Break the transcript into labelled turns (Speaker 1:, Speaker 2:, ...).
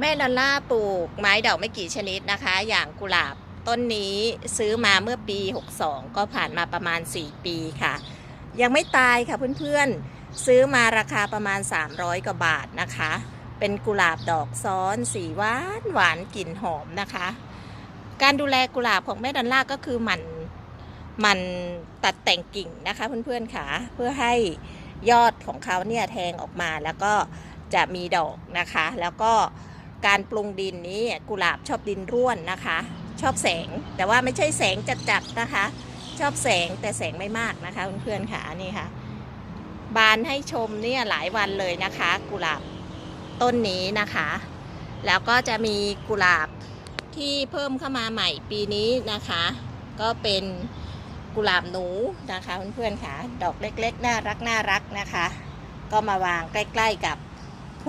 Speaker 1: แม่ดอลล่าปลูกไม้ดอกไม่กี่ชนิดนะคะ อย่างกุหลาบต้นนี้ซื้อมาเมื่อปี 62 ก็ผ่านมาประมาณ 4 ปีค่ะ ยังไม่ตายค่ะเพื่อนๆ ซื้อมาราคาประมาณ 300 กว่าบาทนะคะ เป็นกุหลาบดอกซ้อนสีหวานหวานกลิ่นหอมนะคะ การดูแลกุหลาบของแม่ดอลล่าก็คือมันมันตัดแต่งกิ่งนะคะเพื่อนๆค่ะเพื่อให้ยอดของเขาเนี่ยแทงออกมาแล้วก็จะมีดอกนะคะ แล้วก็ การปรุงดินนี้กุหลาบชอบดินร่วนนะคะ ชอบแสงแต่ว่าไม่ใช่แสงจัดๆนะคะ ชอบแสงแต่แสงไม่มากนะคะเพื่อนๆค่ะนี่ค่ะ บานให้ชมเนี่ยหลายวันเลยนะคะ กุหลาบต้นนี้นะคะ แล้วก็จะมีกุหลาบที่เพิ่มเข้ามาใหม่ปีนี้นะคะ ก็เป็นกุหลาบหนูนะคะเพื่อนๆค่ะ ดอกเล็กๆ น่ารักน่ารักนะคะ ก็มาวางใกล้ ๆกับ